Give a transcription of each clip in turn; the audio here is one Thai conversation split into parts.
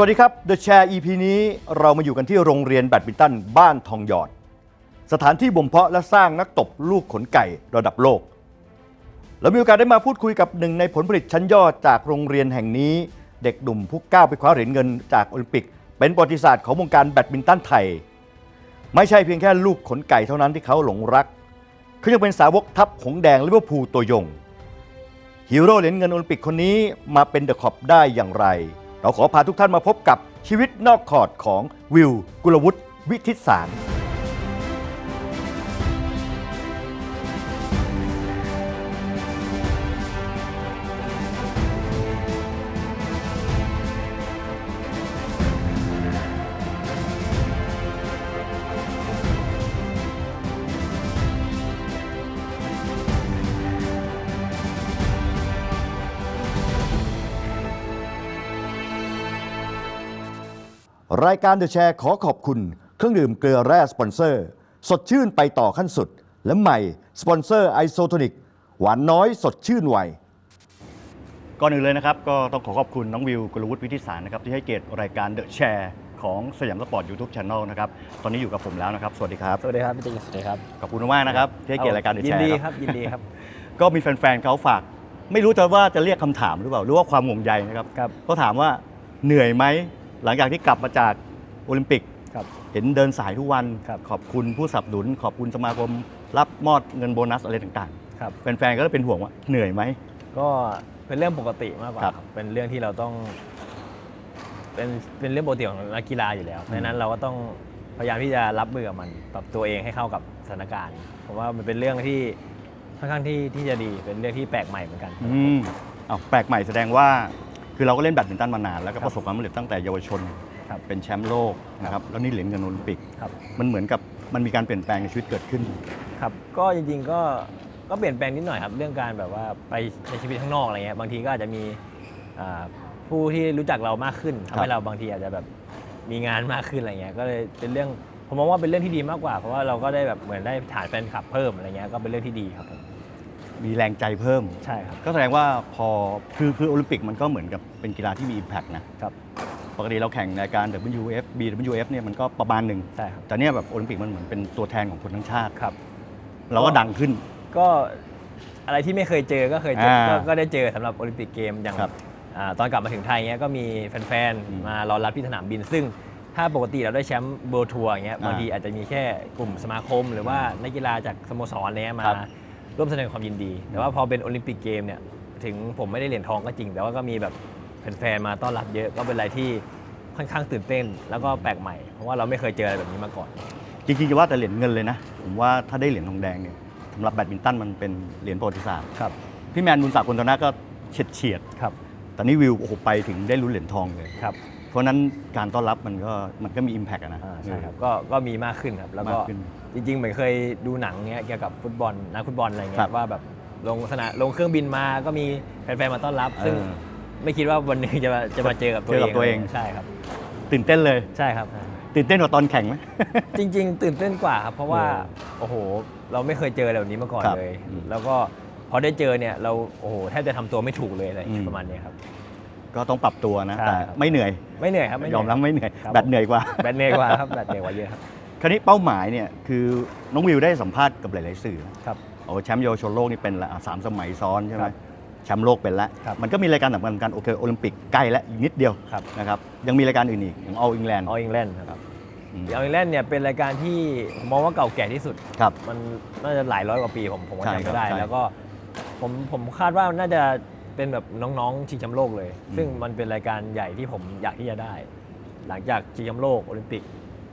สวัสดีครับ The Chair EP นี้เรามาอยู่กันที่โรงเรียนแบดมินตันบ้านทองหยอด สถานที่บ่มเพาะและสร้างนักตบลูกขนไก่ระดับโลก เรามีโอกาสได้มาพูดคุยกับหนึ่งในผลผลิตชั้นยอดจากโรงเรียนแห่งนี้ เด็กหนุ่มผู้ก้าวไปคว้าเหรียญเงินจากโอลิมปิก เป็นประวัติศาสตร์ของวงการแบดมินตันไทย ไม่ใช่เพียงแค่ลูกขนไก่เท่านั้นที่เขาหลงรักเขายังเป็นสาวกทัพหงแดงลิเวอร์พูลตัวยงฮีโร่เหรียญเงินโอลิมปิกคนนี้มาเป็นเดอะคอปได้อย่างไร เราขอพาทุกท่านมาพบกับชีวิตนอกขอดของวิว กุลวุฒิวิทิศสาร รายการ The Share ขอขอบคุณ เครื่องดื่มเกลือแร่สปอนเซอร์ สดชื่นไปต่อขั้นสุด และใหม่ สปอนเซอร์ไอโซโทนิกหวานน้อยสดชื่นไวก่อนอื่นเลยนะครับ ก็ต้องขอขอบคุณน้องวิวกุลวุฒิวิทิตสารนะครับ ที่ให้เกียรติรายการ The Share ของสยามสปอร์ตยูทูบช anel นะครับ ตอนนี้อยู่กับผมแล้วนะครับ สวัสดีครับ สวัสดีครับพี่ติ๊กสวัสดีครับ ขอบคุณมากๆนะครับ ที่ให้เกียรติรายการ The ยิน Share ดีคครับรับยินดีครับ ก็มีแฟนๆเขาฝาก ไม่รู้จะว่าจะเรียกคำถามหรือเปล่า หรือว่าความห่วงใยนะครับ ครับ ก็ถามว่าเหนื่อยไหม หลังจากที่กลับมาจากโอลิมปิก ครับ เห็นเดินสายทุกวัน ครับ ขอบคุณผู้สนับสนุน ขอบคุณสมาคม รับมอบเงินโบนัสอะไรต่างครับ ๆ แฟนๆ ก็เลยเป็นห่วงว่าเหนื่อยไหม ก็เป็นเรื่องปกติมากกว่าครับครับเป็นเรื่องที่เราต้อง เป็นเป็นเรื่องปกติของนักกีฬาอยู่แล้วเพราะฉะนั้นเราก็ต้องพยายามที่จะรับมือกับมันปรับตัวเองให้เข้ากับสถานการณ์ผมว่ามันเป็นเรื่องที่ค่อนข้างที่ที่จะดีเป็นเรื่องที่แปลกใหม่เหมือนกัน อืมอ้าวแปลกใหม่แสดงว่า คือเราก็เล่นแบดมินตันมานานแล้วก็ครับประสบความสำเร็จตั้งแต่เยาวชนครับเป็นแชมป์โลกนะครับแล้วนี่เหรียญเงินโอลิมปิกครับมันเหมือนกับมันมีการเปลี่ยนแปลงในชีวิตเกิดขึ้นครับก็จริงๆก็ก็เปลี่ยนแปลงนิดหน่อยครับเรื่องการแบบว่าไปในชีวิตข้างนอกอะไรเงี้ยบางทีก็อาจจะมีอ่าผู้ที่รู้จักเรามากขึ้นครัทำบให้เราบางทีอาจจะแบบมีงานมากขึ้นอะไรเงี้ยก็เลยเป็นเรื่องผมมองว่าเป็นเรื่องที่ดีมากกว่า เพราะว่าเราก็ได้แบบเหมือนได้ฐานแฟนคลับเพิ่มอะไรเงี้ยก็เป็นเรื่องที่ดีครับผม มีแรงใจเพิ่ม ใช่ครับ ก็แสดงว่าพอคือคือโอลิมปิกมันก็เหมือนกับเป็นกีฬาที่มี Impact นะครับ ปกติเราแข่งในการ WF BWF เนี่ยมันก็ประมาณหนึ่งใช่ครับ แต่เนี่ยแบบโอลิมปิกมันเหมือนเป็นตัวแทนของคนทั้งชาติครับ เราก็ดังขึ้น ก็อะไรที่ไม่เคยเจอก็เคยเจออ่าก็ก็ได้เจอสำหรับโอลิมปิกเกมอย่างครับอ่าตอนกลับมาถึงไทยเงี้ยก็มีแฟนอืมๆมารอรับที่สนามบิน ซึ่งถ้าปกติเราได้แชมป์โบทัวร์เงี้ยอ่าบางทีอาจจะมีแค่กลุ่มสมาคม หรือว่านักกีฬาจากสโมสรเนี้ยมา ครับ ร่วมแสดงความยินดี แต่ว่าพอเป็นโอลิมปิกเกมเนี่ยถึงผมไม่ได้เหรียญทองก็จริง แต่ว่าก็มีแบบแฟนๆมาต้อนรับเยอะก็เป็นอะไรที่ค่อนข้างตื่นเต้น แล้วก็แปลกใหม่เพราะว่าเราไม่เคยเจออะไรแบบนี้มาก่อน จริงๆจะว่าแต่เหรียญเงินเลยนะ ผมว่าถ้าได้เหรียญทองแดงเนี่ยสำหรับแบดมินตันมันเป็นเหรียญประวัติศาสตร์ครับพี่แมนบุญศักดิ์คนตนะก็เฉียดเฉียดครับๆแต่นี่วิวโอ้โหไปถึงได้ลุ้นเหรียญทองเลยครับ เพราะฉะนั้นการต้อนรับมันก็มันก็มี Impact อะนะ อ่าใช่ครับก็ก็มีมากขึ้นครับ แล้วก็มากขึ้นจริงๆเหมือนเคยดูหนังเงี้ยเกี่ยวกับฟุตบอลนักฟุตบอลอะไรเงี้ครัยบว่าแบบลงสนามลงเครื่องบินมาก็มีแฟนๆมาต้อนรับ ซึ่งเออไม่คิดว่าวันหนึงจะมาจะมาเจอกับตัวเจเออกับงตัวเอง ใช่ครับตื่นเต้นเลย ใช่ครับ ตื่นเต้นกว่าตอนแข่งไหม จริง ๆ ตื่นเต้นกว่าครับ เพราะว่าเออโอ้โห เราไม่เคยเจออะไรแบบนี้มาก่อนครับเลย อืมแล้วก็พอได้เจอเนี่ยเราโอ้โหแทบจะทำตัวไม่ถูกเลยอะไรอืมประมาณเนี้ยครับ ก็ต้องปรับตัวนะใช่แต่ครับ ไม่เหนื่อยไม่เหนื่อยครับไม่เหยนื่อมรับไม่เหนื่อยครับ แบตเหนื่อยกว่า แบตเหนื่อยกว่าครับแบตเหนื่อยกว่าเยอะครับ คราวนี้เป้าหมายเนี่ยคือน้องวิวได้สัมภาษณ์กับหลาย ๆ สื่อนะครับโอ้แชมป์เยาวชนโลกนี่เป็นละอะสามสมัยซ้อนใช่ไหมครับแชมป์โลกเป็นแล้วครับมันก็มีรายการสำคัญกันโอเคโอลิมปิกใกล้แล้วอีกนิดเดียวครับ นะครับยังมีรายการอื่นอีกอย่าง All England อออิงแลนด์ครับอืม อออิงแลนด์เนี่ยเป็นรายการที่ผมมองว่าเก่าแก่ที่สุด ครับ มันน่าจะหลายร้อยกว่าปีผมผมก็ใช่จำครับไม่ได้ ใช่ แล้วก็ผมผมคาดว่าน่าจะ เป็นแบบน้องๆชิงแชมป์โลกเลยอืมซึ่งมันเป็นรายการใหญ่ที่ผมอยากที่จะได้ หลังจากชิงแชมป์โลกโอลิมปิก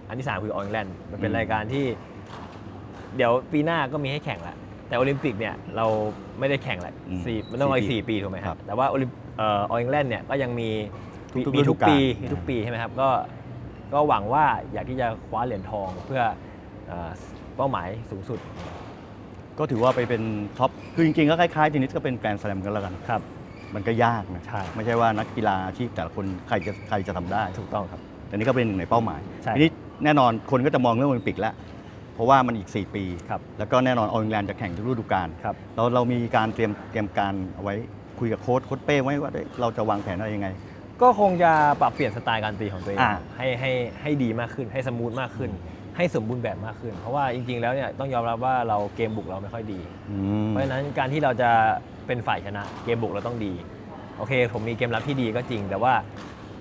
อันที่สามคืออออิงแลนด์มันเป็นรายการที่ เดี๋ยวปีหน้าก็มีให้แข่งแล้วแต่โอลิมปิกเนี่ยเราไม่ได้แข่งแหละอืมสี่มันต้องรออีกสี่สี่ปีปีถูกไหมคครัรับ บแต่ว่าโอลิมเอ่ออออิงแลนด์เนี่ยก็ยังมีทุกๆมีฤดูทุกกาลปีมีทุกปีใช่ไหมครับก็ก็หวังว่าอยากที่จะคว้าเหรียญทองเพื่อเอ่อเป้าหมายสูงสุด ก็ถือว่าไปเป็นท็อป คือจริงๆ ก็คล้ายๆเทนนิสก็เป็นแกรนด์สแลมกันแล้วกันครับ มันก็ยากนะใช่ ไม่ใช่ว่านักกีฬาอาชีพแต่ละคนใครจะใครจะทำได้ถูกต้องครับ แต่นี่ก็เป็นหนึ่งในเป้าหมายใช่ทีนี้แน่นอนคนก็จะมองเรื่องโอลิมปิกแล้วเพราะว่ามันอีก 4 ปี ครับ แล้วก็แน่นอนออลิงแลนด์จะแข่งทุกฤดูกาลครับ เราเรามีการเตรียมเตรียมการเอาไว้คุยกับโค้ชโค้ชเป้ไว้ว่าเอ้ยเราจะวางแผนอะไรยังไง ก็คงจะปรับเปลี่ยนสไตล์การตีของตัวเอง อ่า ให้ให้ให้ดีมากขึ้น ให้สมูทมากขึ้น ให้สมบูรณ์แบบมากขึ้น เพราะว่าจริงๆ แล้วเนี่ยต้องยอมรับว่าเราเกมบุกเราไม่ค่อยดี อืม เพราะฉะนั้นการที่เราจะ เป็นฝ่ายชนะ เกมบุกเราต้องดี โอเค ผมมีเกมรับที่ดีก็จริง แต่ว่า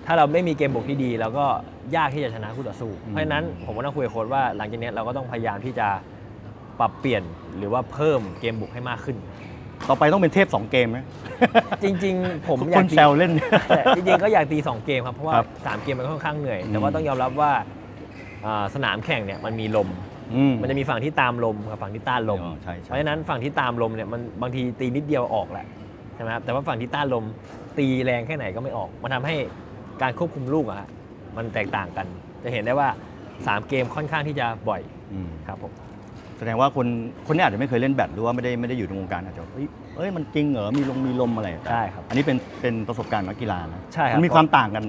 ถ้าเราไม่มีเกมบุกที่ดีเราก็ยากที่จะชนะคู่ต่อสู้ เพราะฉะนั้นผมก็ต้องคุยกับโค้ชว่าหลังจากนี้เราก็ต้องพยายามที่จะปรับเปลี่ยนหรือว่าเพิ่มเกมบุกให้มากขึ้น ต่อไปต้องเป็นเทพสองเกมไหมจริง ๆ ผมทุกอยาคกนตีแซวเล่น แต่จริงๆก็อยากตี 2 เกมครับ เพราะว่า ครับ3 เกมมันค่อนข้างเหนื่อยอืมแต่ว่าต้องยอมรับว่าอ่าสนามแข่งเนี่ยมันมีลม อืม มันจะมีฝั่งที่ตามลมกับฝั่งที่ต้านลม อ๋อใช่เพใช่ราะฉะนั้นฝั่งที่ตามลมเนี่ยมันบางทีตีนิดเดียวออกแหละใช่ไหมครับแต่ว่าฝั่งที่ต้านลมตีแรงแค่ไหนก็ไม่ออก มันทำให้การควบคุมลูกอะฮะมันแตกต่างกัน จะเห็นได้ว่า 3 เกมค่อนข้างที่จะบ่อยอืมครับผม แสดงว่าคนคนนี้อาจจะไม่เคยเล่นแบดหรือว่าไม่ได้ไม่ได้อยู่ในวงการอาจจะเอ้ยเอ้ยมันจริงเหรอมีลงมีลมอะไรใช่ครับอันนี้เป็นเป็นประสบการณ์นักกีฬานะใช่ครับ มันมีความต่างกัน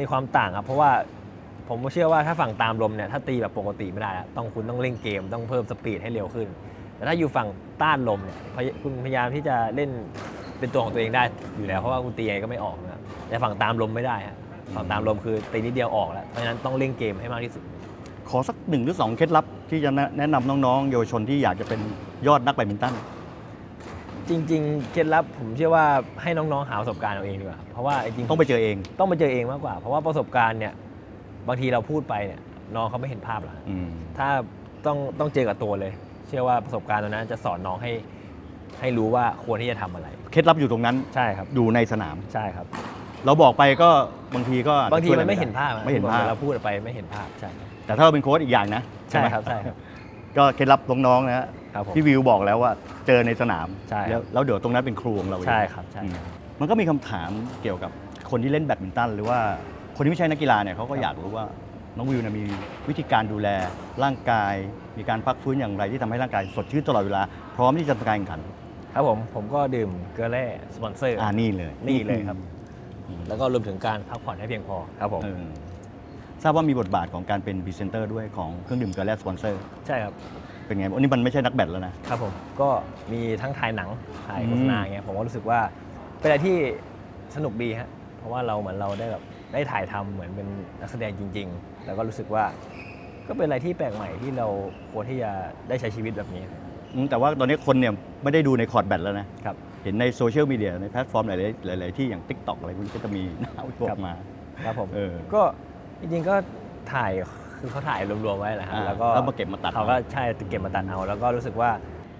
มีความต่างครับเพราะว่า ผมเชื่อว่าถ้าฝั่งตามลมเนี่ยถ้าตีแบบปกติไม่ได้อะต้องคุณต้องเล่นเกมต้องเพิ่มสปีดให้เร็วขึ้น แต่ถ้าอยู่ฝั่งต้านลมเนี่ยพยคุณพยายามที่จะเล่นเป็นตัวของตัวเองได้อยู่แล้วเพราะว่าคุณตียังไงก็ไม่ออกนะครับแต่ฝั่งตามลมไม่ได้ฮะฝั่งตามลมคือตีนิดเดียวออกแล้วเพราะฉะนั้นต้องเล่นเกมให้มากที่สุด ขอสักหนึ่งหรือสองเคล็ดลับที่จะแนะนำน้องๆ เยาวชนที่อยากจะเป็นยอดนักแบดมินตันจริงๆ เคล็ดลับผมเชื่อว่าให้น้องๆ หาประสบการณ์เอาเองดีกว่าครับเพราะว่าจริงๆต้องไปเจอเอง ต้องไปเจอเองมากกว่า เพราะว่าประสบการณ์เนี่ย บางทีเราพูดไปเนี่ยน้องเขาไม่เห็นภาพหรอกอืม ถ้าต้องต้องเจอกับตัวเลย เชื่อว่าประสบการณ์ตรงนั้นจะสอนน้องให้ให้รู้ว่าควรที่จะทำอะไร เคล็ดลับอยู่ตรงนั้นใช่ครับ อยู่ในสนาม ใช่ครับ เราบอกไปก็บางทีก็อจจะบางทีช่วยมันอะรไม่เห็นภาพอะไม่เห็นภาพ เราพูดไปไม่เห็นภาพใช่แต่ถ้าเราเป็นโค้ชอีกอย่างนะใช่ไหมครับใช่ครับ ก็เคล็ดลับน้องๆนะฮะครับผมพี่วิวบอกแล้วว่าเจอในสนาม ใช่ครับ แล้วแล้วเดี๋ยวตรงนั้นเป็นครูของเราเองใช่ครับใช่อืมมันก็มีคำถามเกี่ยวกับ คนที่เล่นแบดมินตัน หรือว่าคนที่ไม่ใช่นักกีฬาเนี่ยเขาก็อยากรู้ว่าน้องวิวเนี่ยมีวิธีการดูแลร่างกาย มีการพักฟื้นอย่างไรที่ทำให้ร่างกายสดชื่นตลอดเวลา พร้อมที่จะทำการแข่งขันครับผมผมก็ดื่มเกลือแร่สปอนเซอร์ อ่านี่เลยนี่เลยครับอืมแล้วก็รวมถึงการพักผ่อนให้เพียงพอครับผมเออทราบว่ามีบทบาทของการเป็นพรีเซนเตอร์ด้วยของเครื่องดื่มเกลือแร่สปอนเซอร์ใช่ครับ เป็นไงอันนี้มันไม่ใช่นักแบดแล้วนะครับผมก็มีทั้งถ่ายหนังถ่ายโฆษณาอืมอย่างเงี้ยผมก็รู้สึกว่าเป็นอะไรที่สนุกดีฮะ เพราะว่าเราเหมือนเราได้แบบได้ถ่ายทำเหมือนเป็นนักแสดงจริง ๆ แล้วก็รู้สึกว่าก็เป็นอะไรที่แปลกใหม่ที่เราควรที่จะได้ใช้ชีวิตแบบนี้อืมแต่ว่าตอนนี้คนเนี่ยไม่ได้ดูในคอร์ดแบดแล้วนะครับเห็นในโซเชียลมีเดียในแพลตฟอร์มหลายๆหลาย ๆ ที่อย่าง Tik t o อกอะไรพวกนี้ก็จะมีหน้าวิวออกมาครับผมเออก็จริงๆก็ถ่ายคือเขาถ่ายรวมๆไว้แหละฮะอ่าแล้วก็แล้วมาเก็บมาตัดเขาก็ใช่เก็บมาตัดเอา แล้วก็รู้สึกว่า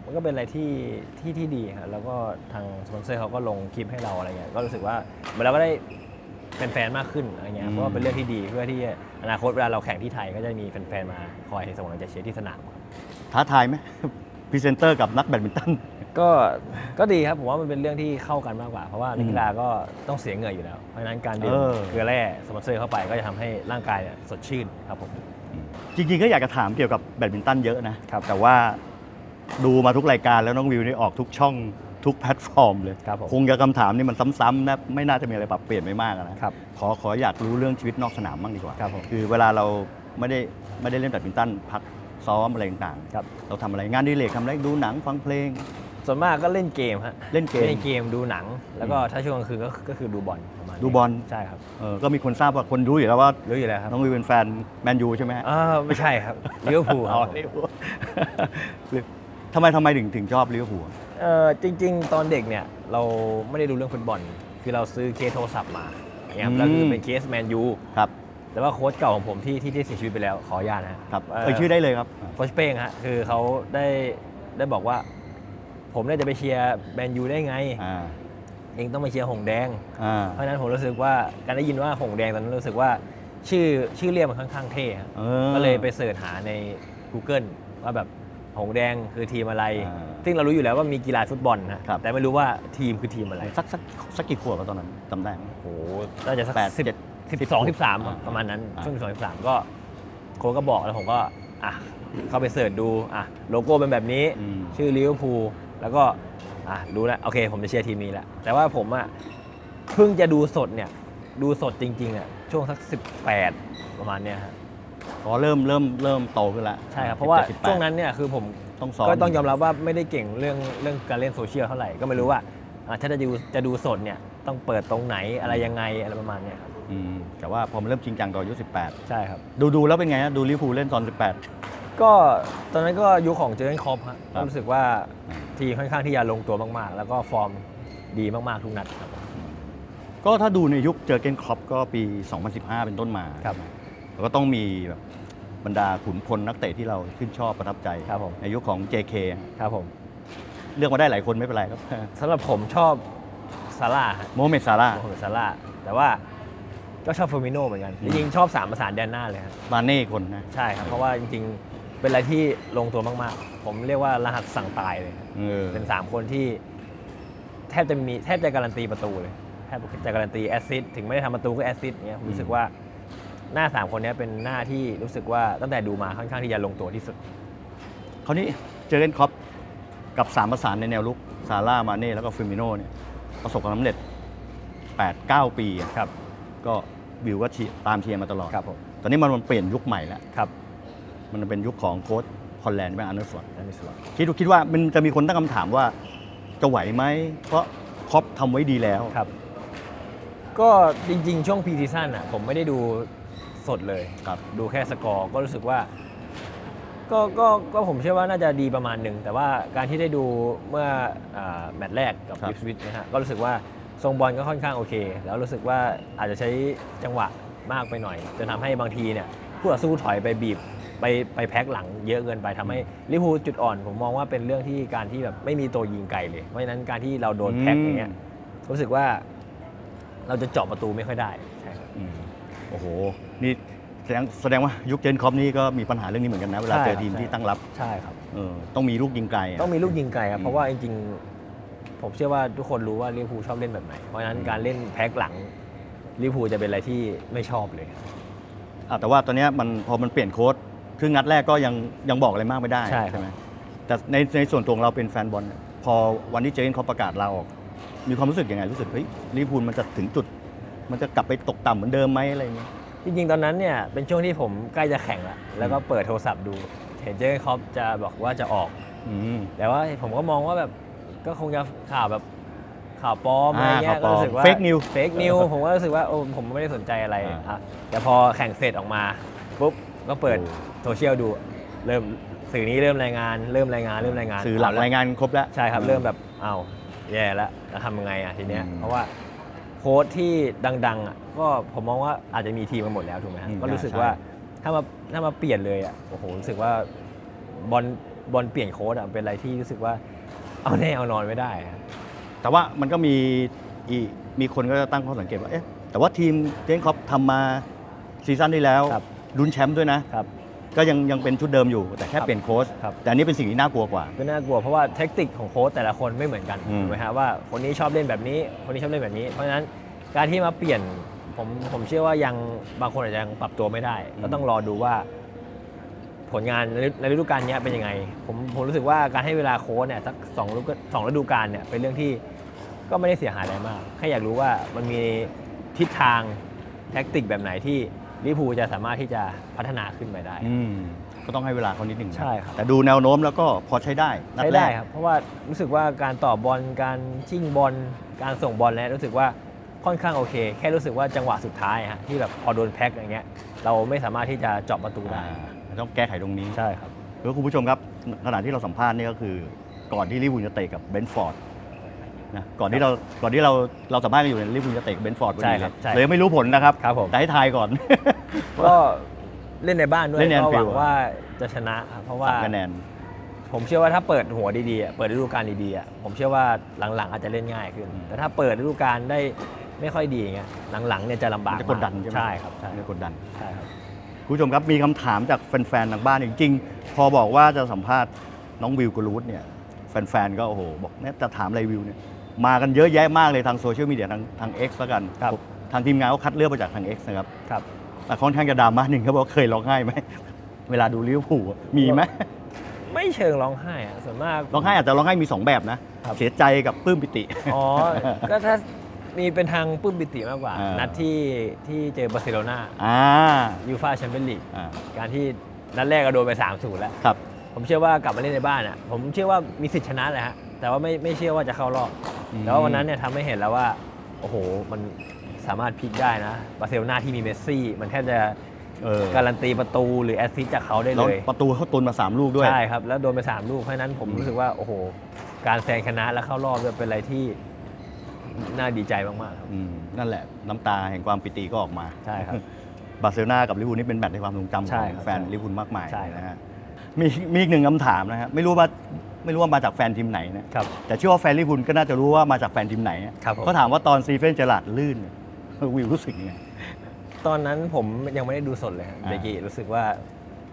มันก็เป็นอะไรที่ที่ที่ดีฮะแล้วก็ทางสปอนเซอร์เขาก็ลงคลิปให้เราอะไรเงี้ยก็รู้สึกว่าเหมือนเราก็ได้แฟนๆมากขึ้นอะไรเงี้ยเพราะว่าเป็นเรื่องที่ดีเพื่อที่อนาคตเวลาเราแข่งที่ไทยก็จะมีแฟนๆมาคอยส่งกำลังใจเชียร์ที่สนามครับท้าทายไหมพรีเซนเตอร์กับนักแบดมินตัน ก็ก็ดีครับผมว่ามันเป็นเรื่องที่เข้ากันมากกว่า เพราะว่านักกีฬาก็ต้องเสียเหงื่ออยู่แล้ว เพราะฉะนั้นการดื่มเออ เกลือแร่สปอนเซอร์เข้าไปก็จะทำให้ร่างกายเนี่ยสดชื่นครับผม จริงๆก็อยากจะถามเกี่ยวกับแบดมินตันเยอะนะแต่ว่า ดูมาทุกรายการแล้วน้องวิวนี่ออกทุกช่องทุกแพลตฟอร์มเลยครับผมคงจะคำถามนี่มันซ้ำๆนะไม่น่าจะมีอะไรปรับเปลี่ยนไม่มากอะนะครับขอขออยากรู้เรื่องชีวิตนอกสนามบ้างดีกว่าครับผมคือเวลาเราไม่ได้ไม่ได้เล่นแบดมินตันพักซ้อมอะไรต่างครับๆเราทำอะไรงานอดีเลกทำอะไรดูหนังฟังเพลง ส่วนมากก็เล่นเกมฮะเล่นเกมเล่นเกมดูหนัง แล้วก็ถ้าช่วงกลางคืนก็ก็คือดูบอลประมาณนี้ดูบอลใช่ครับเออก็มีคนทราบว่าคนรู้อยู่แล้วว่ารู้อยู่แล้วครับน้องวิวเป็นแฟนแมนยูใช่ไหมฮะอ่าไม่ใช่ครับลิเวอร์พูลคอ๋รัอบลิเวอร์พูล ทำไมทำไมถึงถึงชอบลิเวอร์พูลเออจริง ๆ ตอนเด็กเนี่ยเราไม่ได้ดูเรื่องฟุตบอล คือเราซื้อเคสโทรศัพท์มาเนี่ยครับอืมแล้วคือเป็นเคสแมนยูครับ แต่ว่าโค้ชเก่าของผมที่ที่ได้เสียชีวิตไปแล้วขออนุญาตนะฮะครับเอ่อเอ่ยชื่อได้เลยครับ โค้ชเป้งฮะคือเขาได้ได้บอกว่า ผมเนี่ยจะไปเชียร์แมนยูได้ไง อ่าเองต้องไปเชียร์หงแดง อ่าเพราะฉะนั้นผมรู้สึกว่าการได้ยินว่าหงแดงตอนนั้นรู้สึกว่าชื่อชื่อเรียกมันค่อนข้างเท่ฮะ ออ ก็เลยไปเสิร์ชหาใน Google ว่าแบบ หงแดงคือทีมอะไร อ่าซึ่งเรารู้อยู่แล้วว่ามีกีฬาฟุตบอลนะครับ แต่ไม่รู้ว่าทีมคือทีมอะไรสักสักสักกี่ขวบอะตอนนั้นจำได้ไหม โอ้โหน่าจะสักแปดสิบเจ็ดสิบสองสิบสามอ่าประมาณนั้นอ่า ช่วงสิบสองสิบสามก็โค้ชก็บอกแล้วผมก็อะเข้าไปเสิร์ชดูอะโลโก้เป็นแบบนี้ อืม ชื่อลิเวอร์พูลแล้วก็อะรู้แล้วโอเค ผมจะเชียร์ทีมนี้แหละแต่ว่าผมอะเพิ่งจะดูสดเนี่ย ดูสดจริงๆอะช่วงสัก 18 ประมาณเนี้ยครั บพอเริ่มเริ่มเริ่มโตขึ้นแล้วใช่ครับเพราะว่า17 18ช่วงนั้นเนี่ยคือผมต้องซ้อมก็ต้องยอมรับว่าไม่ได้เก่งเรื่องเรื่องการเล่นโซเชียลเท่าไหร่ก็ไม่รู้ว่าอะถ้าจะดูจะดูสดเนี่ยต้องเปิดตรงไหนอะไรยังไงอะไรประมาณเนี้ยครับอืมแต่ว่าพอมันเริ่มจริงจังตอนอายุใช่ครับ18ดูดูแล้วเป็นไงฮะดูลิเวอร์พูลเล่นตอนก็ตอนนั้นก็ยุคของเจอร์เกนคล็อปฮะครับก็รู้สึกว่าอืมทีมค่อนข้างที่จะลงตัวมากๆ แล้วก็ฟอร์มดีมากๆทุกนัดครับ18ก็ถ้าดูในยุคเจอเกนครอปก็ปี 2015 เป็นต้นมาครับ แล้วก็ต้องมีแบบบรรดาขุนพลนักเตะที่เราชื่นชอบประทับใจครับผม ในยุคของ JK ครับผมเลือกมาได้หลายคนไม่เป็นไรครับ สำหรับผมชอบซาร่าฮะโมฮัมเหม็ดซาร่าห์โมฮัมเหม็ดซาร่าห์แต่ว่าก็ชอบเฟอร์มิโน่เหมือนกันอืจมริงๆ ชอบสามประสานแดนหน้าเลยครับ บาเน่คนนะใช่ครับ เพราะว่าจริงๆ เป็นอะไรที่ลงตัวมากๆ ผมเรียกว่ารหัสสั่งตายเลยครับเออเป็น 3 คนที่ แทบจะมีแทบจะการันตีประตูเลย แทบจะการันตีแอสซิสต์ถึงไม่ได้ทำประตูก็แอสซิสต์เงี้ยผมรู้สึกว่า หน้า 3 คนเนี้ยเป็นหน้าที่รู้สึกว่าตั้งแต่ดูมาค่อนข้างที่จะลงตัวที่สุด คราวนี้เจอเกนครอปกับสามประสานในแนวลุกซาร่าห์มาเน่แล้วก็ฟิมิโน่เนี่ยประสบความสำเร็จ 8-9 ปีอะครับ ก็วิวก็เชียร์ตามเชียร์มาตลอด ครับผม ตอนนี้มันมันเปลี่ยนยุคใหม่แล้ว ครับมันเป็นยุคของโค้ชฮอลแลนด์แม่อันเดอร์สวอตนั่นเป็นส่วนคิดคิดว่ามันจะมีคนตั้งคำถามว่าจะไหวไหม เพราะครอปทำไว้ดีแล้ว ครับ ก็จริงๆ ช่วงพีซีซั่นอะผมไม่ได้ดู สดเลยครับ ดูแค่สกอร์ก็รู้สึกว่าก็ก็ก็ผมเชื่อว่าน่าจะดีประมาณหนึ่ง แต่ว่าการที่ได้ดูเมื่ออาแมตช์แรกกับครับยิปสวิตนะฮะก็รู้สึกว่าทรงบอลก็ค่อนข้างโอเค แล้วรู้สึกว่าอาจจะใช้จังหวะมากไปหน่อยจนทำให้บางทีเนี่ยผู้ต่อสู้ถอยไปบีบไปไปแพ็คหลังเยอะเกินไปทำให้ลิเวอร์พูลจุดอ่อน ผมมองว่าเป็นเรื่องที่การที่แบบไม่มีตัวยิงไกลเลยเพราะฉะนั้นการที่เราโดนแพ็คอย่างเงี้ยรู้สึกว่าเราจะเจาะประตูไม่ค่อยได้ใช่ครับ อืม โอ้โห นี่แสดงแสดงว่ายุคเจนคอปนี่ก็มีปัญหาเรื่องนี้เหมือนกันนะ เวลาใช่เจอครับทีมใช่ที่ตั้งรับใช่ครับ เออต้องมีลูกยิงไกละ ต้องมีลูกยิงไกลครับ อืมเพราะว่าจริงๆ ผมเชื่อว่าทุกคนรู้ว่าลิเวอร์พูลชอบเล่นแบบไหน เพราะฉะนั้นอืม การเล่นแพ็คหลังลิเวอร์พูลจะเป็นอะไรที่ไม่ชอบเลย อะแต่ว่าตอนเนี้ยมันพอมันเปลี่ยนโค้ดครึ่งนัดแรกก็ยังยังบอกอะไรมากไม่ได้ใช่ครับ ไหมแต่ในในส่วนตัวของเราเป็นแฟนบอลเนี่ยพอวันที่เจนเขาประกาศลาออก มีความรู้สึกยังไงรู้สึกเฮ้ยลิเวอร์พูลมันจะถึงจุด มันจะกลับไปตกต่ำเหมือนเดิมไหมอะไรอย่างเงี้ย จริงๆ ตอนนั้นเนี่ยเป็นช่วงที่ผมใกล้จะแข่งแล้วแล้วก็เปิดโทรศัพท์ดู เห็นเจอร์เก้นคล็อปจะบอกว่าจะออก อืม แต่ว่าผมก็มองว่าแบบก็คงจะข่าวแบบข่าวปลอมอะไรเงี้ยอ่าก็ข่าวปลอมรู้สึกว่า fake news เฟกนิวผมก็รู้สึกว่าโอ้ผมไม่ได้สนใจอะไรอ่าอะแต่พอแข่งเสร็จออกมาปุ๊บก็เปิดโอ้ โซเชียลดู เริ่มสื่อนี้เริ่มรายงาน เริ่มรายงานเริ่มรายงานสื่อหลักเละรายงานครบแล้ว ใช่ครับ เริ่มแบบอ้าวแย่แล้วแล้วทำยังไงอะทีเนี้ยอืม เพราะว่า โค้ชที่ดังๆอะก็ผมมองว่าอาจจะมีทีมกันหมดแล้วถูกไหมฮะอืมก็รู้สึกใช่ ว่าถ้ามาถ้ามาเปลี่ยนเลยอะโอ้โหรู้สึกว่าบอลบอลเปลี่ยนโค้ชอะเป็นอะไรที่รู้สึกว่าเอาแน่เอานอนไม่ได้อะแต่ว่ามันก็มีอีมีคนก็จะตั้งข้อสังเกตว่าเอ๊ะแต่ว่าทีมเจนคอปทำมาซีซั่นที่แล้วครับ ลุ้นแชมป์ด้วยนะครับ ก็ยังยังเป็นชุดเดิมอยู่แต่แค่ครับเปลี่ยนโค้ชครับ แต่อันนี้เป็นสิ่งที่น่ากลัวกว่า ก็น่ากลัวเพราะว่าเทคนิคของโค้ชแต่ละคนไม่เหมือนกันอืม ถูกไหมฮะว่าคนนี้ชอบเล่นแบบนี้ คนนี้ชอบเล่นแบบนี้ เพราะฉะนั้นการที่มาเปลี่ยนผมผมเชื่อว่ายังบางคนอาจจะยังปรับตัวไม่ได้ ก็ต้องรอดูว่า ผลงานในในฤดูกาลเนี้ยเป็นยังไง ผมผมรู้สึกว่าการให้เวลาโค้ชเนี่ยสักสองฤดูสองฤดูกาลเนี่ยเป็นเรื่องที่ก็ไม่ได้เสียหายอะไรมากแค่อยากรู้ว่ามันมีทิศทางแท็กติกแบบไหนที่ ลิเวอร์พูลจะสามารถที่จะพัฒนาขึ้นไปได้ อืมก็ต้องให้เวลาเขานิดหนึ่งนะใช่ครับ แต่ดูแนวโน้มแล้วก็พอใช้ได้นัดใช้แรได้กครับ เพราะว่ารู้สึกว่าการต่อบอลการชิ่งบอลการส่งบอลแล้วรู้สึกว่าค่อนข้างโอเค แค่รู้สึกว่าจังหวะสุดท้ายฮะที่แบบพอโดนแพ็คอย่างเงี้ย เราไม่สามารถที่จะเจาะประตูได้อ่าต้องแก้ไขตรงนี้ ใช่ครับ แล้วคุณผู้ชมครับขณะที่เราสัมภาษณ์นี่ก็คือก่อนที่ลิเวอร์พูลจะเตะกับเบนฟอร์ด นะก่อนที่เราก่อนที่เราเราสัมภาษณ์กันอยู่เนี่ยลิเวอร์พูลจะเตะกับเบนฟอร์ดพอใช่ดีคเลรับยใช่เลยไม่รู้ผลนะครับ ครับผม แต่ให้ทายก่อน ก็เล่นในบ้านด้วยเล่นในก็หวัง Anfield ว่าจะชนะครับเพราะว่าสามคะแนน ผมเชื่อว่าถ้าเปิดหัวดีๆอะเปิดฤดูกาลดีๆอะผมเชื่อว่าหลังๆอาจจะเล่นง่ายขึ้น อืม แต่ถ้าเปิดฤดูกาลได้ไม่ค่อยดีอย่างเงี้ยหลังๆเนี่ยจะลำบากจะกดดันใช่ไหมใช่ครับใช่จะกดดัน ใช่ครับ คุณผู้ชมครับมีคำถามจากแฟนๆ ทางบ้านจริงๆ พอบอกว่าจะสัมภาษณ์น้องวิวกรูดเนี่ย แฟนๆ ก็โอ้โห บอกเนี่ยจะถามอะไรวิวเนี่ย มากันเยอะแยะมากเลยทางโซเชียลมีเดียทางทาง X แล้วกันครับผมทางทีมงานเขาคัดเลือกมาจากทาง X นะครับครับ แต่ค่อนข้างจะดราม่าหนึ่งเขาบอกว่าเคยร้องไห้ไหม เวลาดูลิเวอร์พูลอะมีไหมไม่เชิงร้องไห้อะส่วนมาก ร้องไห้อาจจะร้องไห้มีสองแบบนะ ครับ เสียใจกับปลื้มปิติ อ๋อ ก็ถ้ามีเป็นทางปลื้มปิติมากกว่า อ่านั นัดที่ที่เจอบาร์เซโลนาอ่ายูฟาแชมเปี้ยนลีกอ่าการที่นัดแรกก็โดนไป3 0แล้ว ครับ ผมเชื่อว่ากลับมาเล่นในบ้านอะผมเชื่อว่ามีสิทธิ์ชนะเลยฮะ แต่ว่าไม่ไม่เชื่อว่าจะเข้ารอบอืมแต่ว่าวันนั้นเนี่ยทำให้เห็นแล้วว่า โอ้โห มันสามารถพลิกได้นะบาร์เซโลนาที่มีเมสซี่ มันแทบจะเออการันตีประตูหรือแอสซิสต์จากเขาได้แล้วเลยประตูเขาตุนมา 3 ลูกด้วย ใช่ครับ แล้วโดนไป 3 ลูก เพราะฉะนั้นผมอืมรู้สึกว่า โอ้โห การแซงชนะและเข้ารอบเนี่ยเป็นอะไรที่น่าดีใจมาก ๆ ครับ อืมนั่นแหละน้ำตาแห่งความปิติก็ออกมา ใช่ครับ บาร์เซโลนากับลิเวอร์พูลนี่เป็นแมตช์ในความทรงจำขใช่องครับแฟนใช่ลิเวอร์พูลมากมายใช่ครับ นะฮะมีมีอีกหนึ่งคำถามนะฮะไม่รู้ว่า ไม่รู้ว่ามาจากแฟนทีมไหนนะครับ แต่เชื่อว่าแฟนลิเวอร์พูลก็น่าจะรู้ว่ามาจากแฟนทีมไหนอะครับผม เขาถามว่าตอนซีเฟนเจอราร์ดลื่นเนี่ยวิวรู้สึกยังไง ตอนนั้นผมยังไม่ได้ดูสดเลยครับอ่าเบกี้รู้สึกว่า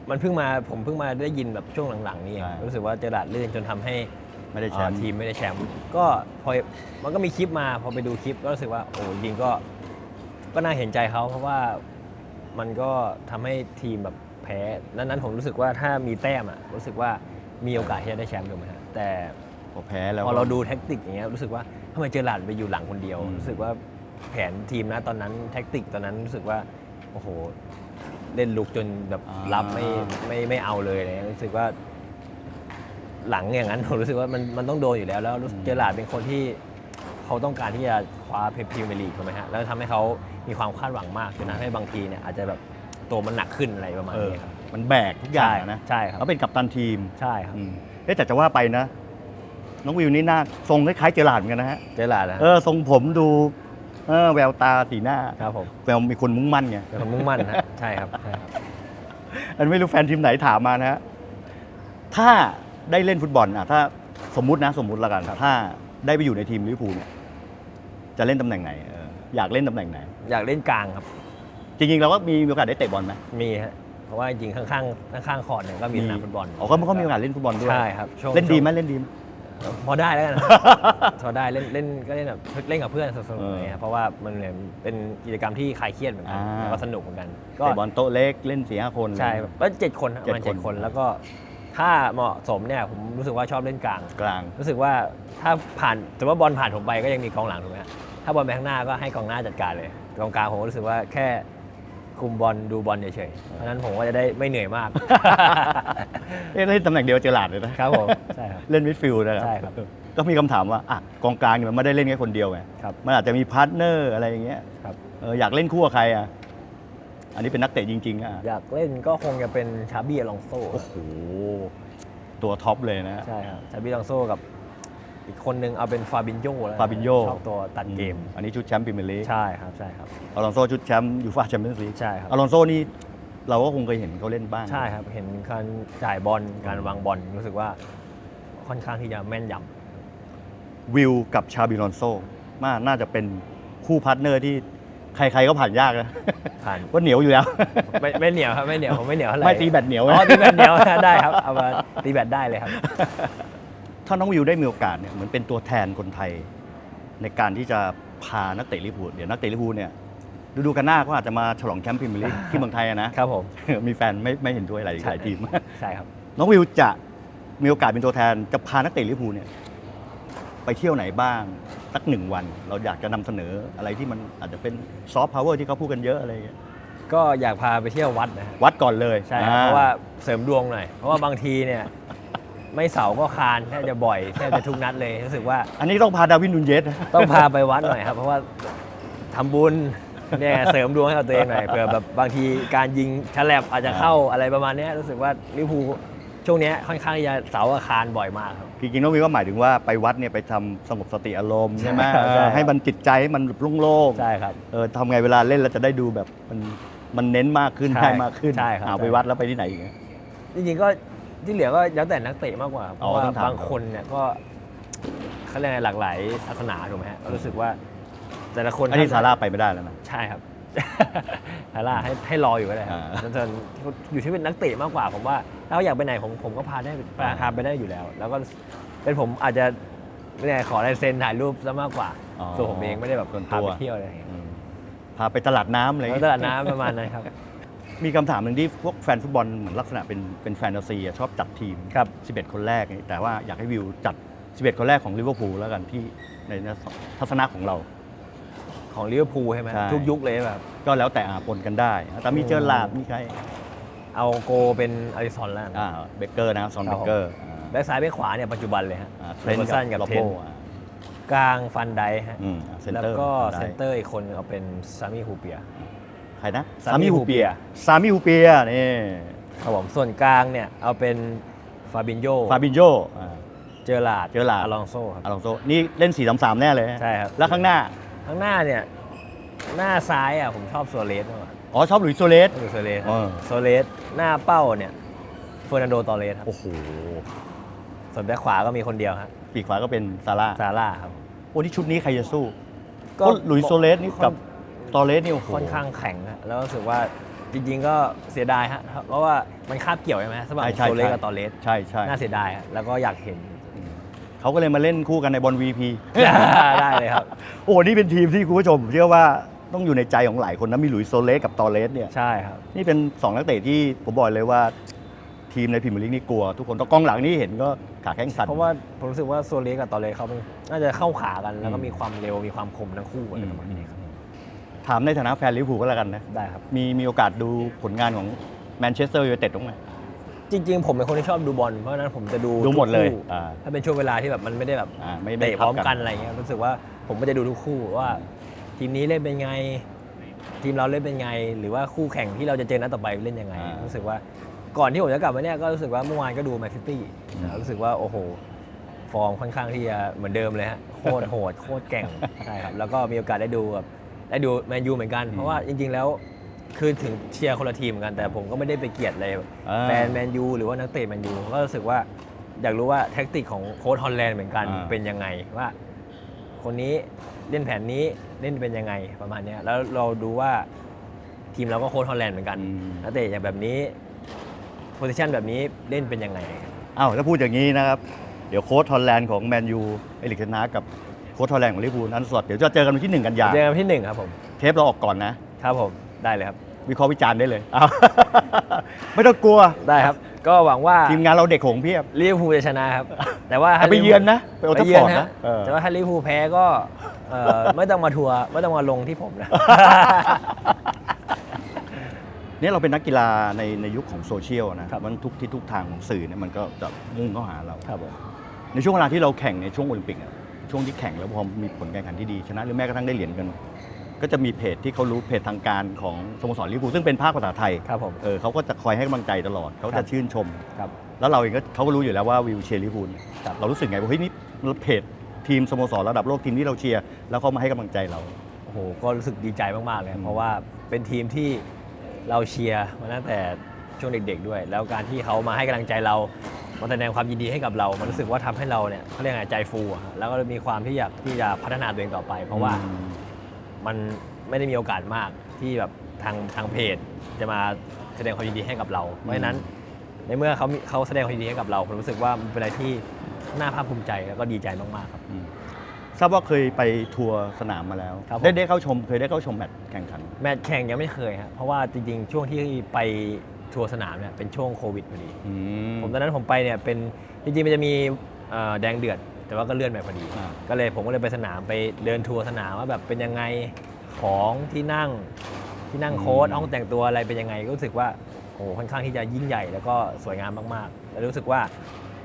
มันเพิ่งมาผมเพิ่งมาได้ยินแบบช่วงหลังๆนี่เองใช่ รู้สึกว่าเจอราร์ดลื่นจนทำให้ไม่ได้แชมป์อ่าทีมไม่ได้แชมป์ก็พอมันก็มีคลิปมาพอไปดูคลิปก็รู้สึกว่าโอ้จริงๆก็ก็น่าเห็นใจเขาเพราะว่ามันก็ทำให้ทีมแบบแพ้นั้นนั้นผมรู้สึกว่าถ้ามีแต้มอะรู้สึกว่า มีโอกาสที่จะได้แชมป์ถูกไหมฮะแต่พอแพ้แล้ว พอเราดูแท็กติกอย่างเงี้ยรู้สึกว่าทำไมเจอหลาดไปอยู่หลังคนเดียว อืม รู้สึกว่าแผนทีมนะตอนนั้นแท็กติกตอนนั้นรู้สึกว่าโอ้โหเล่นลุกจนแบบรับไม่ไม่ไม่เอาเลยอะไรเลยรู้สึกว่าหลังอย่างนั้น ผมรู้สึกว่ามันมันต้องโดนอยู่แล้วแล้วรู้สึกเจอหลาดเป็นคนที่เขาต้องการที่จะคว้าพรีเมียร์ลีกถูกไหมฮะแล้วทำให้เขามีความคาดหวังมากจนทำให้บางทีเนี่ยอาจจะแบบตัวมันหนักขึ้นอะไรประมาณเออนี้ครับ มันแบกทุกอย่างอะนะใช่ครับแล้วเป็นกัปตันทีมใช่ครับอืมเอ๊ะแต่จะว่าไปนะ น้องวิวนี่หน้าทรงคล้ายๆเจอราร์ดเหมือนกันนะฮะเจอหลาดนะเออทรงผมดูเออแววตาสีหน้าครับผมแววมีคนมุ่งมั่นไงเป็นคนมุ่งมั่นนะใช่ครับใช่ครับอันไม่รู้แฟนทีมไหนถามมานะฮะถ้าได้เล่นฟุตบอลอะถ้าสมมุตินะสมมุติละกันถ้าได้ไปอยู่ในทีมลิเวอร์พูลเนี่ยจะเล่นตำแหน่งไหนเอออยากเล่นตำแหน่งไหน อยากเล่นกลางครับ จริงๆเราก็มีโอกาสได้เตะบอลไหมมีฮะ เพราะว่าจริงๆข้างๆข้างๆคอร์ดเนี่ยก็มีสนามฟุตบอลอ๋อก็ก็มีโอกาสเล่นฟุตบอลด้วยใช่ครับช่วงเล่นดีไหมช่วงเล่นดีไหมพอได้แล้วกันนะพอได้เล่นเล่นก็เล่นแบบเล่นกับเพื่อนสนุกเอๆออะไรเงี้ยเพราะว่ามันเหมือนเป็นกิจกรรมที่คลายเครียดเหมือนกันอ่า แล้วก็สนุกเหมือนกันก็เตะบอลโต๊ะเล็กเล่นสี่ห้าคน ใช่ครับก็เจ็ดคนฮะประมาณเจ็เจ็ดดคคนนแล้วก็ถ้าเหมาะสมเนี่ยผมรู้สึกว่าชอบเล่นกลาง กลาง รู้สึกว่าถ้าผ่านแต่ว่าบอลผ่านผมไปก็ยังมีกองหลังถูกไหมฮะถ้าบอลไปข้างหน้าก็ให้กองหน้าจัดการเลยกองกลางผมก็รู้สึกว่าแค่ คุมบอลดูบอลเฉยๆเพราะฉะนั้นผมก็จะได้ไม่เหนื่อยมาก เอ๊ะเล่นตำแหน่งเดียวเจอหลาดเลยนะครับผมใช่ครับ เล่นมิดฟิลด์นะครัใช่ครับก็มีคำถามว่าอะกองกลางเนี่ยมันไม่ได้เล่นแค่คนเดียวไงครับมันอาจจะมีพาร์ทเนอร์อะไรอย่างเงี้ยครับ เอออยากเล่นคู่กับใครอะอันนี้เป็นนักเตะจริงๆอะอยากเล่นก็คงจะเป็นชาบี้อลองโซโอ้โหตัวท็อปเลยนะ ใช่ครับชาบี้อลองโซกับ อีกคนนึงเอาเป็นฟาบินโยแล้วกันฟาบินโญชอบตัวตัดเกม อันนี้ชุดแชมป์พรีเมียร์ลีกใช่ครับใช่ครับ อลอนโซชุดแชมป์ยูฟ่าแชมเปี้ยนส์ลีกใช่ครับ อลอนโซนี่เราก็คงเคยเห็นเขาเล่นบ้าง ใช่ครับ เห็นการจ่ายบอลการวางบอลรู้สึกว่าค่อนข้างที่จะแม่นยวิวกับชาบิลอนโซมาน่าจะเป็นคู่พาร์ทเนอร์ที่ใครๆก็ผ่านยากนะำผ่าน ว่าเหนียวอยู่แล้ว ไม่ไม่เหนียวครับไม่เหนียวผมไม่เหนียวเท่าไหร่ไม่ตีแบตเหนียวอ๋อนะตีแบตเหนียว ได้ครับเอามาตีแบตได้เลยครับ ถ้าน้องวิวได้มีโอกาสเนี่ยเหมือนเป็นตัวแทนคนไทย ในการที่จะพานักเตะลิเวอร์พูลเดี๋ยวนักเตะลิเวอร์พูลเนี่ยฤดูกาลหน้าก็อาจจะมาฉลองแชมป์พรีเมียร์ลีกที่เมืองไทยอะนะครับผม มีแฟนไม่ไม่เห็นด้วยหลายหลายทีม ใช่ครับ น้องวิวจะมีโอกาสเป็นตัวแทนจะพานักเตะลิเวอร์พูลเนี่ยไปเที่ยวไหนบ้างสักหนึ่งวัน เราอยากจะนำเสนออะไรที่มันอาจจะเป็นซอฟต์พาวเวอร์ที่เขาพูดกันเยอะอะไรอย่างเงี้ยก็อยากพาไปเที่ยววัดนะฮะวัดก่อนเลยใช่ครับอ่เพราะว่าเสริมดวงหน่อย เพราะว่าบางทีเนี่ย ไม่เสาร์ก็คานแทบจะบ่อยแทบจะทุกนัดเลยรู้สึกว่าอันนี้ต้องพาดาวินนูนเยสนะต้องพาไปวัดหน่อยครับ เพราะว่าทำบุญเนี่ยเสริมดวงให้กับตัวเองหน่อยเผื่อแบบบางทีการยิงฉลับอาจจะเข้าอะไรประมาณเนี้ยรู้สึกว่าลิเวอร์พูลช่วงเนี้ยค่อนข้างที่จะเสาร์อาคารบ่อยมากครับ จริงๆน้องวิวก็หมายถึงว่าไปวัดเนี่ยไปทำสงบสติอารมณ์ใช่ไหมใช่เออใช่ให้มันจิตใจให้มันแบบโล่งๆใช่ครับเออทำไงเวลาเล่นเราจะได้ดูแบบมันมันเน้นมากขึ้นใช่ได้มากขึ้นใช่ครับ เอาใช่ไปวัดแล้วไปที่ไหนอีกอะจริงๆก็ ที่เหลือก็แล้วแต่นักเตะมากกว่าเพอ๋อราะว่าต้องถาม บางคนเนี่ยก็เขาเรียกอะไรหลากหลายศาสนาถูกไหมฮะก็รู้สึกว่า แต่ละคนอันนี้ซาร่าไปไม่ได้แล้วนะ ใช่ครับ ซาร่าให้ให้รออยู่ก็ได้ครับอ่า จนอยู่ที่เป็นนักเตะมากกว่าผมว่าถ้าเขาอยากไปไหนผมผมก็พาได้พาพาไปได้อยู่แล้ว แล้วก็เป็นผมอาจจะไม่ได้ขอลายเซ็นถ่ายรูปซะมากกว่าอ๋อส่วนผมเองไม่ได้แบบส่วนพาตัว ไปเที่ยวอะไรอย่างเงี้ยอืมพาไปตลาดน้ำอะไรอย่างแล้วเงี้ยตลาดน้ำประมาณนั้นครับ มีคำถามหนึ่งที่พวกแฟนฟุตบอลเหมือนลักษณะเป็นเป็นแฟนตาซีอะชอบจัดทีม ครับ 11 คนแรกนี่แต่ว่าอยากให้วิวจัด 11 คนแรกของลิเวอร์พูลแล้วกันที่ในทัศนะของเรา ของลิเวอร์พูลใช่ไหมใช่ ทุกยุคเลยแบบก็แล้วแต่อาปนกันได้ แต่มีเจอร์ลาร์ดมีใครเอาโกเป็นอลิซอนแล้วกันอ่าเบเกอร์นะซอนครัเบบผม เกอร์แบ็กซ้ายแบ็กขวาเนี่ยปัจจุบันเลยฮะอ่าเทเทรรนนต์สันกักับบโรเทโบนกลางฟันไดฮะ อืมเซนแล้วเตอร์ก็ได้เซนเตอร์อีกคนหนึ่งเอาเป็นซามิฮูเปีย ใครนะซามิฮูเปีย ซามิฮูเปียนี่ครับผมส่วนกลางเนี่ยเอาเป็นฟาบินโยฟาบินโยอ่าเจอราร์ดเจอราร์ด อลองโซครับอลองโซนี่เล่น 4 3 3 แน่เลยฮะใช่ครับ แล้วข้างหน้า ข้างหน้าเนี่ยหน้าซ้ายอะผมชอบโซเลสมากกว่าอ๋อ ชอบหลุยส์โซเลสหรือโซเลสเออ โซเลสหน้าเป้าเนี่ยเฟอร์นันโดตอเรสครับโอ้โห ส่วนแบ็คขวาก็มีคนเดียวครับปีกขวาก็เป็นซาร่าซาร่าครับ โอ้นี่ชุดนี้ใครจะสู้ก็หลุยส์โซเลสนี่กับ ตอเลสนี่โอ้โหค่อนข้างแข็งฮะแล้วรู้สึกว่าจริงๆก็เสียดายฮะเพราะว่ามันคาบเกี่ยวใช่ไหมสำหรับใช่ใช่ โซเลสใช่กับตอเรสใช่ใช่น่าเสียดายฮะแล้วก็อยากเห็น เขาก็เลยมาเล่นคู่กันในบอล VP ได้เลยครับ โอ้นี่เป็นทีมที่คุณผู้ชม เชื่อว่าต้องอยู่ในใจของหลายคนนะมีหลุยส์โซเลสกับตอเลสเนี่ย ใช่ครับ นี่เป็น 2 นักเตะที่ผมบอกเลยว่าทีมในพรีเมียร์ลีกนี่กลัว ทุกคนต้องกองหลังนี่เห็นก็ขาแข้งสั่น เพราะว่าผมรู้สึกว่าโซเลสกับตอเรสเขาเป็นน่าจะเข้าขากัน แล้วก็อืม มีความเร็วมีความคมทั้งคู่อะไรประมาณนี้ครับ ถามในฐานะแฟนลิเวอร์พูลก็แล้วกันนะ ได้ครับ มีมีโอกาสดูผลงานของแมนเชสเตอร์ยูไนเต็ดบ้างไหม จริง ๆ ผมเป็นคนที่ชอบดูบอลเพราะฉะนั้นผมจะดูดูหมดเลยทุกคู่อ่าถ้าเป็นช่วงเวลาที่แบบมันไม่ได้แบบอ่าไม่เตะพร้อมทับกันอะไรเงี้ยรู้สึกว่าผมก็จะดูทุกคู่ว่า ทีมนี้เล่นเป็นไง ทีมเราเล่นเป็นไง หรือว่าคู่แข่งที่เราจะเจอนัดต่อไปเล่นยังไง อ่ารู้รู้สึกว่าก่อนที่ผมจะกลับมาเนี่ยก็รู้สึกว่าเมื่อวานก็ดูแมนซิตี้อืมรู้สึกว่าโอ้โห ฟอร์มค่อนข้างที่จะเหมือนเดิมเลยฮะโคตรโหดโคตรแกร่งใช่ครับแล้วก็มีโอกาสได้ดูแบบ ได้ดูแมนยูเหมือนกัน เพราะว่าจริง ๆ แล้วคือถึงเชียร์คนละทีมเหมือนกัน แต่ผมก็ไม่ได้ไปเกลียดเลยอ่าแฟนแมนยูหรือว่านักเตะแมนยูก็รู้สึกว่าอยากรู้ว่าแท็กติกของโค้ชฮอลแลนด์เหมือนกันอ่า เป็นยังไงว่า คนนี้เล่นแผนนี้เล่นเป็นยังไงประมาณเนี้ยแล้วเราดูว่าทีมเราก็โค้ชฮอลแลนด์เหมือนกันอืม นักเตะอย่างแบบนี้โพซิชันแบบนี้เล่นเป็นยังไง อ้าวถ้าพูดอย่างนี้นะครับ เดี๋ยวโค้ชฮอลแลนด์ของแมนยูเอลิกเทนนากับ โค้ชฮอลแลนด์ของลิเวอร์พูลนั้นสดเดี๋ยวจะเจอกันวันที่ 1 กันยาเจอกันที่หนึ่งครับผมเทปเราออกก่อนนะ ครับผมได้เลยครับ วิเคราะห์วิจารณ์ได้เลยอ้าวไม่ต้องกลัว ได้ครับ ก็หวังว่าทีมงานเราเด็กโขงเพียบลิเวอร์พูลจะชนะครับ แต่ว่าแต่ไปเยือนนะ ไปโอไปทัฟเยืฟออนร์ดฮะนะเออ แต่ว่าถ้าลิเวอร์พูลแพ้ก็เอ่อ ไม่ต้องมาทัวร์ไม่ต้องมาลงที่ผมนะ เนี่ยเราเป็นนักกีฬาในในยุคของโซเชียลนะครับ มันทุกที่ทุกทางของสื่อเนี่ยมันก็จะมุ่งเข้าหาเรา ครับผมในช่วงเวลาที่เราแข่งในช่วงโอลิมปิกอะ ช่วงที่แข่งแล้วพอมีผลการแข่งขันที่ดีชนะ หรือแม้กระทั่งได้เหรียญกัน ก็จะมีเพจที่เขารู้เพจทางการของสโมสรลิเวอร์พูลซึ่งเป็นภาคภาษาไทยครับผม เออเขาก็จะคอยให้กำลังใจตลอดเขาครัจะบ ชื่นชม ครับ แล้วเราเองก็เขาก็รู้อยู่แล้วว่าวิวเชียร์ลิเวอร์พูลครับ เรารู้สึกไงว่าเฮ้ยนี่เพจทีมสโมสรระดับโลกทีมที่เราเชียร์แล้วเขามาให้กำลังใจเรา โอ้โห ก็รู้สึกดีใจมาก ๆ เลย อืม เพราะว่าเป็นทีมที่เราเชียร์มาตั้งแต่ช่วงเด็ก ๆ ด้วย แล้วการที่เขามาให้กำลังใจเรา มาแสดงความยินดีให้กับเรา มันรู้สึกว่าทำให้เราเนี่ยเขาเรียกไงใจฟูอะฮะแล้วก็มีความที่อยากที่จะพัฒนาตัวเองต่อไป เพราะว่าอืมมันไม่ได้มีโอกาสมากที่แบบทางทางเพจจะมาแสดงความยินดีให้กับเรา เพราะฉะนั้นในเมื่อเขามีเขาแสดงความยินดีให้กับเราผมรู้สึกว่ามันเป็นอะไรที่น่าภาคภูมิใจแล้วก็ดีใจมากๆครับอืมทราบว่าเคยไปทัวร์สนามมาแล้วครับผมได้ได้เข้าชมเคยได้เข้าชมแมตช์แข่งขัน แมตช์แข่งยังไม่เคยครับเพราะว่าจริงๆ ช่วงที่ไป ทัวร์สนามเนี่ยเป็นช่วงโควิดพอดี อืผมตอนนั้นผมไปเนี่ยเป็นจริงๆมันจะมีเอ่อแดงเดือด แต่ว่าก็เลื่อนไปพอดี อ่า ก็เลยผมก็เลยไปสนามไปเดินทัวร์สนามว่าแบบเป็นยังไงของที่นั่งที่นั่งโค้ดห้องแต่งตัวอะไรเป็นยังไงก็รู้สึกว่าโอ้โหค่อนข้างที่จะยิ่งใหญ่แล้วก็สวยงามมากๆ แล้วรู้สึกว่า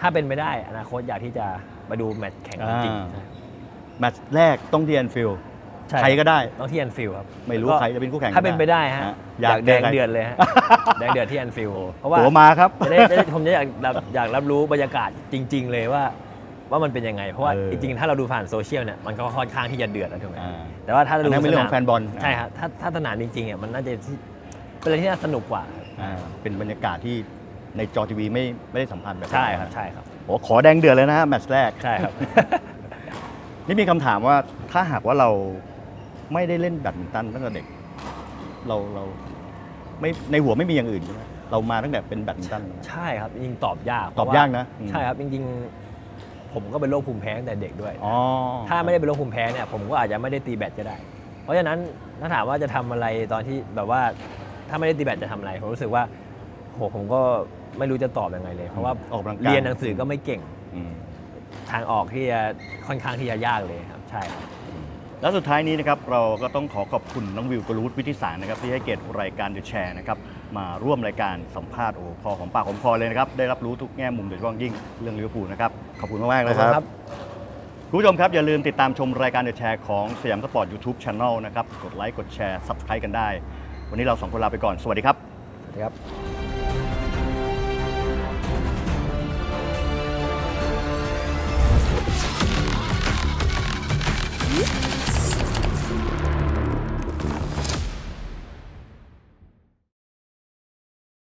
ถ้าเป็นไปได้อนาคตอยากที่จะมาดูแมตช์แข่งจริงอ่าแมตช์แรกต้องที่แอนฟิลด์ ใช่ ใครก็ได้ ต้องที่แอนฟิลด์ครับไม่รู้แล้วก็ใครจะเป็นคู่แข่งถ้าเป็นไปได้ฮะนะอยากแดงจใคร เดือดเลยฮะ แดงเดือดที่แอนฟิลด์เพราะว่า ตัวมาครับ จะได้จะได้ผมจะอยากรับอยากรับรู้บรรยากาศจริง ๆ เลยว่าว่ามันเป็นยังไง เพราะว่าเออจริงๆ ถ้าเราดูผ่านโซเชียลเนี่ยมันก็ค่อนข้างที่จะเดือดแล้วถูกไหมอ่าแต่ว่าถ้าเราอันดูนั้นเป็นเรื่องสของแฟนบอล ใช่ครับถ้าถ้าสนามจริงๆอะมันน่าจะที่เป็นอะไรที่น่าสนุกกว่า อ่าเป็นบรรยากาศที่ในจอทีวีไม่ไม่ได้สัมผัสแบบนั้นใช่ครับใช่ครับโอ้ขอแดงเดือดเลยนะฮะแมตช์แรก ใช่ครับ นี่มีคำถามว่าถ้าหากว่าเรา ไม่ได้เล่นแบดมินตันตั้งแต่เด็ก เราเราไม่ในหัวไม่มีอย่างอื่นใช่ไหมเรามาตั้งแต่เป็นแบดมินตัน ใช่ครับจริงๆตอบยากตอบเพระว่ยากนะอืมใช่ครับจริงๆผมก็เป็นโรคภูมิแพ้ตั้งแต่เด็กด้วยอ๋อถ้าไม่ได้เป็นโรคภูมิแพ้เนี่ยผมก็อาจจะไม่ได้ตีแบดก็ได้ เพราะฉะนั้นถ้าถามว่าจะทำอะไรตอนที่แบบว่าถ้าไม่ได้ตีแบดจะทำอะไรผมรู้สึกว่าโหผมก็ไม่รู้จะตอบยังไงเลย เพราะว่าออกกำลังกายเรียนหนังสือก็ไม่เก่งอืมทางออกที่จะค่อนข้างที่จะยากเลยครับ ใช่ครับ และสุดท้ายนี้นะครับเราก็ต้องขอขอบคุณน้องวิวกรูธวิทิสารนะครับที่ให้เกียรติรายการเดอะแชร์นะครับมาร่วมรายการสัมภาษณ์โอ้พอของปากหองคอเลยนะครับได้รับรู้ทุกแง่มุมโดยเฉพาะยิ่งเรื่องลิเวอร์พูลนะครับขอบคุณมากๆเลยครับ คุณผู้ชมครับ อย่าลืมติดตามชมรายการเดอะแชร์ของสยามสปอร์ตยูทูบช anel นะครับ กดไลค์ กดแชร์ซับสไครต์กันได้ วันนี้เราสองคนลาไปก่อน สวัสดีครับ สวัสดีครับ Yeah.